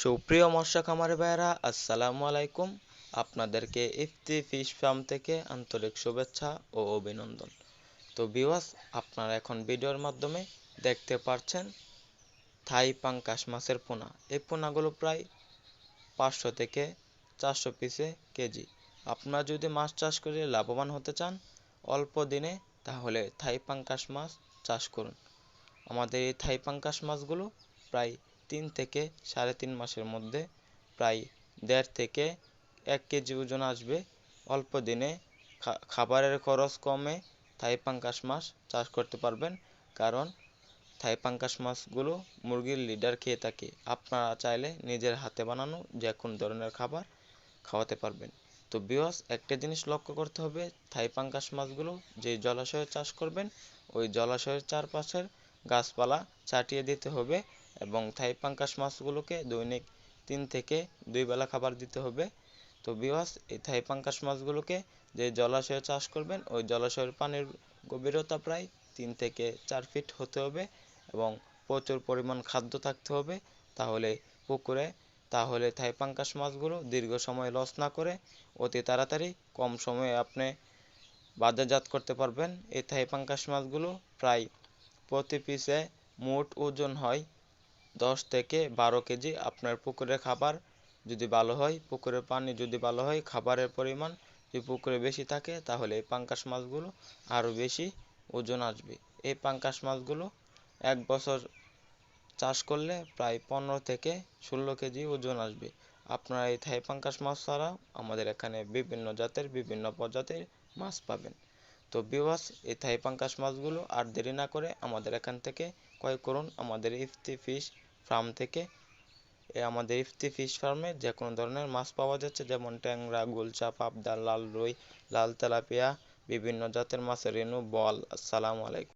সুপ্রিয় মৎস্য খামারি ভাইয়েরা, আসসালামু আলাইকুম। আপনাদেরকে ইফতি ফিশ ফার্ম থেকে আন্তরিক শুভেচ্ছা ও অভিনন্দন। তো বিওয়াস আপনারা এখন ভিডিওর মাধ্যমে দেখতে পাচ্ছেন থাই পাঙ্কাশ মাছের পোনা। এই পোনাগুলো প্রায় পাঁচশো থেকে চারশো পিসে কেজি। আপনারা যদি মাছ চাষ করে লাভবান হতে চান, অল্প দিনে তাহলে থাই পাঙ্কাশ মাছ চাষ করুন। আমাদের এই থাই পাঙ্কাশ মাছগুলো প্রায় তিন থেকে সাড়ে তিন মাসের মধ্যে প্রায় দেড় থেকে এক কেজি ওজন আসবে। অল্প দিনে খাবারের খরচ কমে থাই পাঙ্কাশ মাছ চাষ করতে পারবেন। কারণ থাই পাঙ্কাশ মাছগুলো মুরগির লিডার খেয়ে থাকে। আপনারা চাইলে নিজের হাতে বানানো যে কোনো ধরনের খাবার খাওয়াতে পারবেন। তো বিওয়াস একটা জিনিস লক্ষ্য করতে হবে, থাই পাঙ্কাশ মাছগুলো যে জলাশয়ে চাষ করবেন, ওই জলাশয়ের চারপাশের গাছপালা চাটিয়ে দিতে হবে। এবং থাই পাঙ্কাশ মাছগুলোকে দৈনিক তিন থেকে দুই বেলা খাবার দিতে হবে। তো বিওয়াস এই থাই পাঙ্কাশ মাছগুলোকে যে জলাশয়ে চাষ করবেন, ওই জলাশয়ের পানির গভীরতা প্রায় তিন থেকে চার ফিট হতে হবে এবং প্রচুর পরিমাণ খাদ্য থাকতে হবে। তাহলে পুকুরে, তাহলে থাই পাঙ্কাশ মাছগুলো দীর্ঘ সময় লস না করে অতি তাড়াতাড়ি কম সময়ে আপনি বাজারজাত করতে পারবেন। এই থাই পাঙ্কাশ মাছগুলো প্রায় প্রতি পিসে মোট ওজন হয় দশ থেকে বারো কেজি আপনার পুকুরের খাবার যদি ভালো হয়, পুকুরের পানি যদি ভালো হয়, খাবারের পরিমাণ যদি পুকুরে বেশি থাকে, তাহলে এই পাঙ্কাশ মাছগুলো আরও বেশি ওজন আসবে। এই পাঙ্কাশ মাছগুলো এক বছর চাষ করলে প্রায় পনেরো থেকে ষোলো কেজি ওজন আসবে। আপনারা এই থাই পাঙ্কাশ মাছ ছাড়াও আমাদের এখানে বিভিন্ন জাতের, বিভিন্ন প্রজাতির মাছ পাবেন। তো বিওয়াস এই থাই পাঙ্কাশ মাছগুলো আর দেরি না করে আমাদের এখান থেকে ক্রয় করুন আমাদের ইফতি ফিশ ফার্ম থেকে। এ আমাদের ইফতি ফিশ ফার্মে যে কোনো ধরনের মাছ পাওয়া যাচ্ছে, যেমন ট্যাংরা, গুলচা, পাবদা লাল রুই লাল তেলাপিয়া, বিভিন্ন জাতের মাছ রেনু, বল। আসসালামু আলাইকুম।